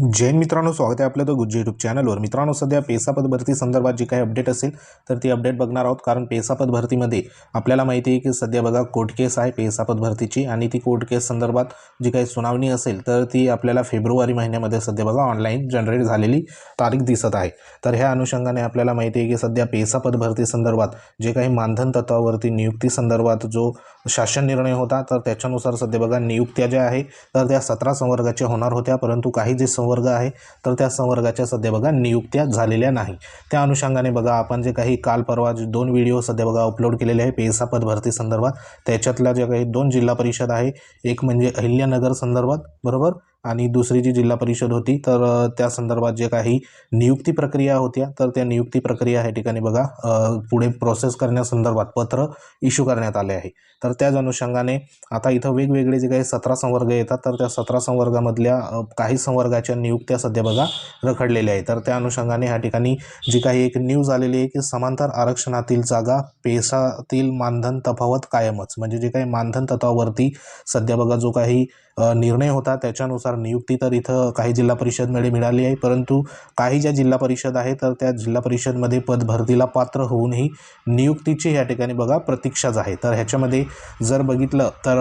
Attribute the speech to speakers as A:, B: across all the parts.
A: जैन मित्रांनो स्वागत आहे आपलं तर गुज्जे युट्यूब चॅनलवर मित्रांनो सध्या पेसापद भरती संदर्भात जी काही अपडेट असेल तर ती अपडेट बघणार आहोत. कारण पेसापद भरतीमध्ये आपल्याला माहिती आहे की सध्या बघा कोर्ट केस आहे पेसापद भरतीची आणि ती कोर्ट केस संदर्भात जी काही सुनावणी असेल तर ती आपल्याला फेब्रुवारी महिन्यामध्ये सध्या बघा ऑनलाईन जनरेट झालेली तारीख दिसत आहे. तर ह्या अनुषंगाने आपल्याला माहिती आहे की सध्या पेसापद भरती संदर्भात जे काही मानधन तत्वावरती नियुक्ती संदर्भात जो शासन निर्णय होता तर त्याच्यानुसार सध्या बघा नियुक्त्या ज्या आहे तर त्या सतरा संवर्गाच्या होणार होत्या. परंतु काही जे संवर्ग आहे तर त्या संवर्गाच्या सध्या बघा नियुक्त्या झालेल्या नाही. त्या अनुषंगाने बघा आपण जे काही काल परवा जे दोन व्हिडिओ सध्या बघा अपलोड केलेले आहे पेसा पदभरती संदर्भात. त्याच्यातल्या ज्या काही दोन जिल्हा परिषद आहे एक म्हणजे अहिल्यानगर संदर्भात बरोबर? आणि दुसरी जी जिल्हा परिषद होती तर त्या संदर्भात जे काही नियुक्ती प्रक्रिया होत्या तर त्या नियुक्ती प्रक्रिया ह्या ठिकाणी बघा पुढे प्रोसेस करण्यासंदर्भात पत्र इश्यू करण्यात आले आहे. तर त्याच अनुषंगाने आता इथं वेगवेगळे जे काही सतरा संवर्ग येतात तर त्या सतरा संवर्गामधल्या काही संवर्गाच्या नियुक्त्या सध्या बघा रखडलेल्या आहेत. तर त्या अनुषंगाने ह्या ठिकाणी जी काही एक न्यूज आलेली आहे की समांतर आरक्षणातील जागा पेसातील मानधन तफावत कायमच. म्हणजे जे काही मानधन तत्वावरती सध्या बघा जो काही निर्णय होता त्याच्यानुसार नियुक्ती तर इथं काही जिल्हा परिषदमध्ये मिळाली आहे परंतु काही ज्या जिल्हा परिषद आहे तर त्या जिल्हा परिषदमध्ये पद भरतीला पात्र होऊनही नियुक्तीची ह्या ठिकाणी बघा प्रतीक्षाच आहे. तर ह्याच्यामध्ये जर बघितलं तर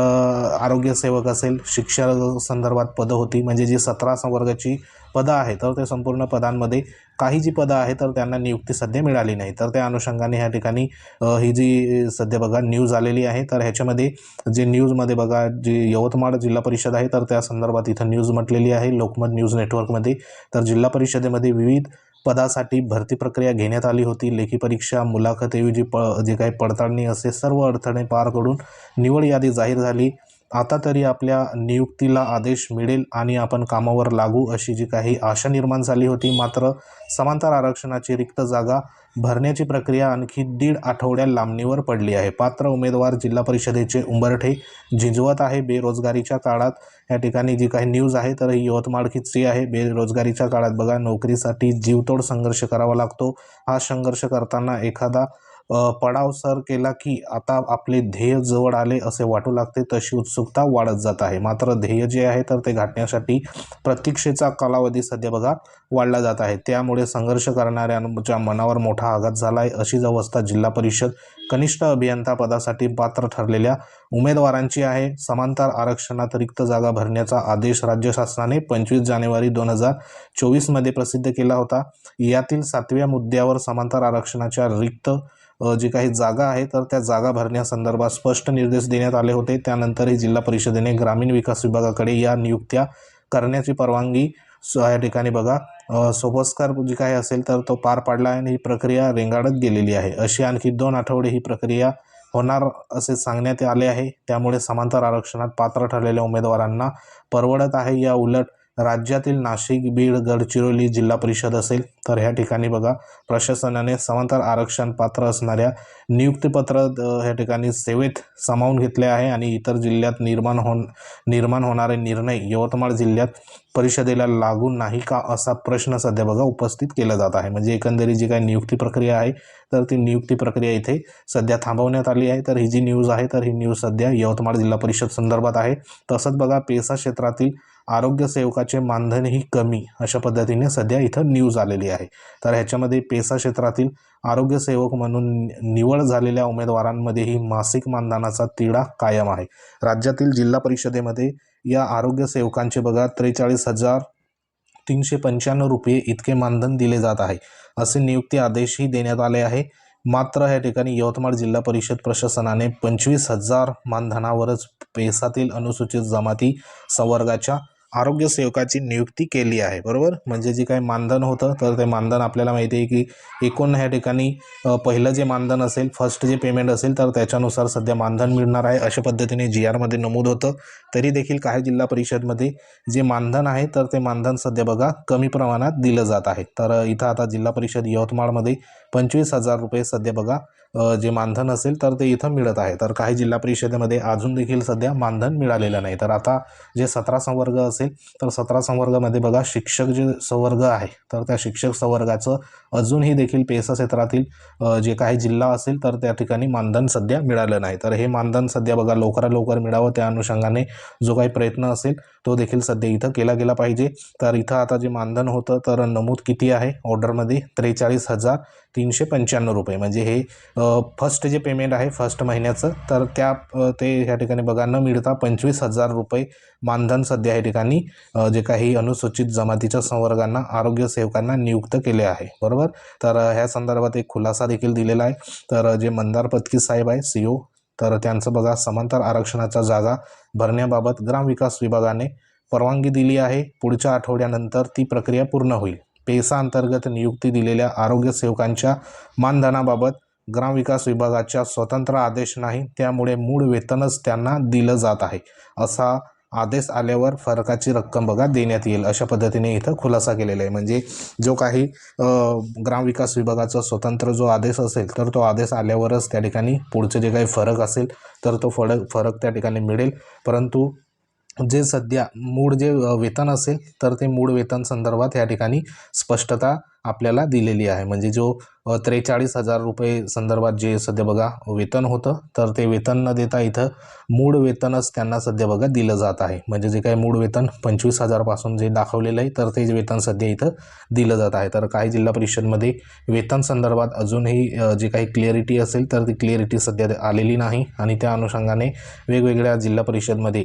A: आरोग्यसेवक असेल शिक्षण संदर्भात पदं होती म्हणजे जी सतरा संवर्गाची पदं आहे तर ते संपूर्ण पदांमध्ये काही जी पदं आहे तर त्यांना नियुक्ती सध्या मिळाली नाही. तर त्या अनुषंगाने ह्या ठिकाणी ही जी सध्या बघा न्यूज आलेली आहे तर ह्याच्यामध्ये जे न्यूजमध्ये बघा जी यवतमाळ जिल्हा परिषद आहे तर त्या संदर्भात इथं न्यूज म्हटलेली आहे. लोकमत न्यूज नेटवर्कमध्ये तर जिल्हा परिषदेमध्ये विविध पदासाठी भरती प्रक्रिया घेण्यात आली होती. लेखी परीक्षा मुलाखतऐवजी प जे काही पडताळणी असे सर्व अडथळे पार करून निवड यादी जाहीर झाली. आता तरी आपल्या नियुक्तीला आदेश मिळेल आणि आपण कामावर लागू अशी जी काही आशा निर्माण झाली होती मात्र समांतर आरक्षणाची रिक्त जागा भरण्याची प्रक्रिया आणखी दीड आठवड्या लांबणीवर पडली आहे. पात्र उमेदवार जिल्हा परिषदेचे उंबरठे झिंजवत आहे. बेरोजगारीच्या काळात या ठिकाणी जी काही न्यूज आहे तर ही यवतमाळ खिच्ची आहे. बेरोजगारीच्या काळात बघा नोकरीसाठी जीवतोड संघर्ष करावा लागतो. हा संघर्ष करताना एखादा पडाव सर केला की आता आपले ध्येय जवळ आले असे वाटू लागते तशी उत्सुकता वाढत जात आहे. मात्र ध्येय जे आहे तर ते गाठण्यासाठी प्रतीक्षेचा कालावधी सध्या बघा वाढला जात आहे. त्यामुळे संघर्ष करणाऱ्यांच्या मनावर मोठा आघात झाला आहे अशीच अवस्था जिल्हा परिषद कनिष्ठ अभियंता पदासाठी पात्र ठरलेल्या उमेदवारांची आहे. समांतर आरक्षणात रिक्त जागा भरण्याचा आदेश राज्य शासनाने पंचवीस जानेवारी दोन हजार चोवीसमध्ये प्रसिद्ध केला होता. यातील सातव्या मुद्द्यावर समांतर आरक्षणाच्या रिक्त जी काही जागा आहे तर त्या जागा भरण्यासंदर्भात स्पष्ट निर्देश देण्यात आले होते. त्यानंतरही जिल्हा परिषदेने ग्रामीण विकास विभागाकडे या नियुक्त्या करण्याची परवानगी या ठिकाणी बघा. सोपस्कार जी काही असेल तर तो पार पाडला आणि ही प्रक्रिया रेंगाळत गेलेली आहे. अशी आणखी दोन आठवडे ही प्रक्रिया होणार असे सांगण्यात आले आहे. त्यामुळे समांतर आरक्षणात पात्र ठरलेल्या उमेदवारांना परवडत आहे या उलट राज्यातील नाशिक बीड गडचिरोली जिल्हा परिषद असेल तर ह्या ठिकाणी बघा प्रशासनाने समांतर आरक्षण पात्र असणाऱ्या नियुक्तीपत्र ह्या ठिकाणी सेवेत सामावून घेतले आहे आणि इतर जिल्ह्यात निर्माण होण निर्माण होणारे निर्णय यवतमाळ जिल्ह्यात परिषदेला लागू नाही का असा प्रश्न सध्या बघा उपस्थित केला जात आहे. म्हणजे एकंदरीत जी काही नियुक्ती प्रक्रिया आहे तर ती नियुक्ती प्रक्रिया इथे सध्या थांबवण्यात आली आहे. तर ही जी न्यूज आहे तर ही न्यूज सध्या यवतमाळ जिल्हा परिषद संदर्भात आहे. तसंच बघा पेसा क्षेत्रातील आरोग्य सेवकाचे मानधनही कमी अशा पद्धतीने सध्या इथं न्यूज आलेली आहे. तर ह्याच्यामध्ये पेसा क्षेत्रातील आरोग्यसेवक म्हणून नि- निवड झालेल्या उमेदवारांमध्येही मासिक मानधनाचा तिढा कायम आहे. राज्यातील जिल्हा परिषदेमध्ये या आरोग्य सेवकांचे बघा त्रेचाळीस हजार तीनशे पंच्याण्णव रुपये इतके मानधन दिले जात आहे. असे नियुक्ती आदेशही देण्यात आले आहे. मात्र या ठिकाणी यवतमाळ जिल्हा परिषद प्रशासनाने पंचवीस हजार मानधनावरच पेसातील अनुसूचित जमाती संवर्गाच्या आरोग्य सेवकाची नियुक्ती केली आहे बरोबर? म्हणजे जे काही मानधन होतं तर ते मानधन आपल्याला माहिती आहे की एकूण ह्या ठिकाणी पहिलं जे मानधन असेल फर्स्ट जे पेमेंट असेल तर त्याच्यानुसार सध्या मानधन मिळणार आहे अशा पद्धतीने जी आरमध्ये नमूद होतं. तरी देखील काही जिल्हा परिषदमध्ये जे मानधन आहे तर ते मानधन सध्या बघा कमी प्रमाणात दिलं जात आहे. तर इथं आता जिल्हा परिषद यवतमाळमध्ये पंचवीस हजार रुपये सध्या बघा जे मानधन असेल तर ते इथं मिळत आहे. तर काही जिल्हा परिषदेमध्ये अजून देखील सध्या मानधन मिळालेलं नाही. तर आता जे सतरा संवर्ग असेल तर सतरा संवर्गामध्ये बघा शिक्षक जे संवर्ग आहे तर त्या शिक्षक संवर्गाचं अजूनही देखील पेसा क्षेत्रातील जे काही जिल्हा असेल तर त्या ठिकाणी मानधन सध्या मिळालं नाही. तर हे मानधन सध्या बघा लवकरात लवकर मिळावं त्या अनुषंगाने जो काही प्रयत्न असेल तो देखील सध्या इथं केला गेला पाहिजे. तर इथं आता जे मानधन होतं तर नमूद किती आहे? ऑर्डरमध्ये त्रेचाळीस हजार तीनशे पंच्याण्णव रुपये. म्हणजे हे फर्स्ट जे पेमेंट आहे फर्स्ट महिन्याचं तर त्या ते ह्या ठिकाणी बघा न मिळता पंचवीस हजार रुपये मानधन सध्या या ठिकाणी जे काही अनुसूचित जमातीच्या संवर्गांना आरोग्य सेवकांना नियुक्त केले आहे. बरोबर? तर ह्या संदर्भात एक खुलासा देखील दिलेला आहे. तर जे मंदार पत्की साहेब आहे सी तर त्यांचं बघा समांतर आरक्षणाच्या जागा भरण्याबाबत ग्रामविकास विभागाने परवानगी दिली आहे. पुढच्या आठवड्यानंतर ती प्रक्रिया पूर्ण होईल. पेसा अंतर्गत नियुक्ती दिलेल्या आरोग्य सेवकांच्या मानधनाबाबत ग्रामविकास विभागाच्या स्वतंत्र आदेश नाही त्यामुळे मूळ वेतनच त्यांना दिलं जात आहे. असा आदेश आल्यावर फरकाची रक्कम बघा देण्यात येईल अशा पद्धतीने इथं खुलासा केलेला आहे. म्हणजे जो काही ग्रामविकास विभागाचा स्वतंत्र जो आदेश असेल तर तो आदेश आल्यावरच त्या ठिकाणी पुढचे जे काही फरक असेल तर तो फरक फरक त्या ठिकाणी मिळेल. परंतु जे सध्या मूळ जे वेतन असेल तर ते मूळ वेतन संदर्भात या ठिकाणी स्पष्टता आपल्याला दिलेली आहे. म्हणजे जो त्रेचाळीस हजार रुपये संदर्भात जे सध्या बघा वेतन होतं तर ते वेतन न देता इथं मूळ वेतनच त्यांना सध्या बघा दिलं जात आहे. म्हणजे जे काही मूळ वेतन पंचवीस हजारपासून जे दाखवलेलं आहे तर ते वेतन सध्या इथं दिलं जात आहे. तर काही जिल्हा परिषदमध्ये वेतन संदर्भात अजूनही जे काही क्लिअरिटी असेल तर ती क्लिअरिटी सध्या आलेली नाही. आणि त्या अनुषंगाने वेगवेगळ्या जिल्हा परिषदमध्ये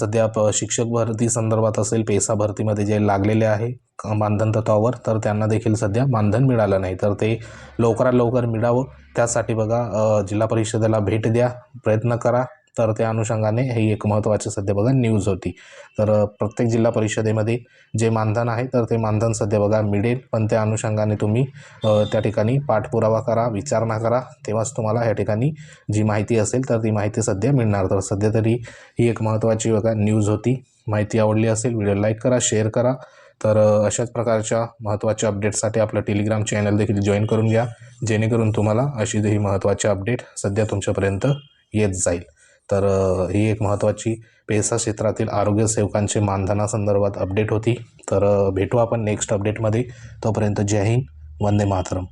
A: सध्या प शिक्षक भरती संदर्भात असेल पेसा भरतीमध्ये जे लागलेले आहे मानधन तत्वावर तर त्यांना देखील सध्या मानधन मिळालं नाही. तर ते लवकरात लवकर मिळावं. त्यासाठी बघा जिल्हा परिषदेला भेट द्या प्रयत्न करा. तर त्या अनुषंगाने ही एक महत्त्वाची सध्या बघा न्यूज होती. तर प्रत्येक जिल्हा परिषदेमध्ये जे मानधन आहे तर ते मानधन सध्या बघा मिळेल. पण त्या अनुषंगाने तुम्ही त्या ठिकाणी पाठपुरावा करा विचारणा करा. तेव्हाच तुम्हाला या ठिकाणी जी माहिती असेल तर ती माहिती सध्या मिळणार. तर सध्या तरी ही एक महत्त्वाची बघा न्यूज होती. माहिती आवडली असेल व्हिडिओ लाईक करा शेअर करा. तर अशाच प्रकारच्या महत्त्वाच्या अपडेटसाठी आपलं टेलिग्राम चॅनल देखील जॉईन करून घ्या. जेणेकरून तुम्हाला अशी ही महत्त्वाची अपडेट सध्या तुमच्यापर्यंत येत जाईल. तर ही एक महत्त्वाची पेसा क्षेत्रातील आरोग्य सेवकांचे मानधनासंदर्भात अपडेट होती. तर भेटू आपण नेक्स्ट अपडेटमध्ये तोपर्यंत जय हिंद वंदे मातरम.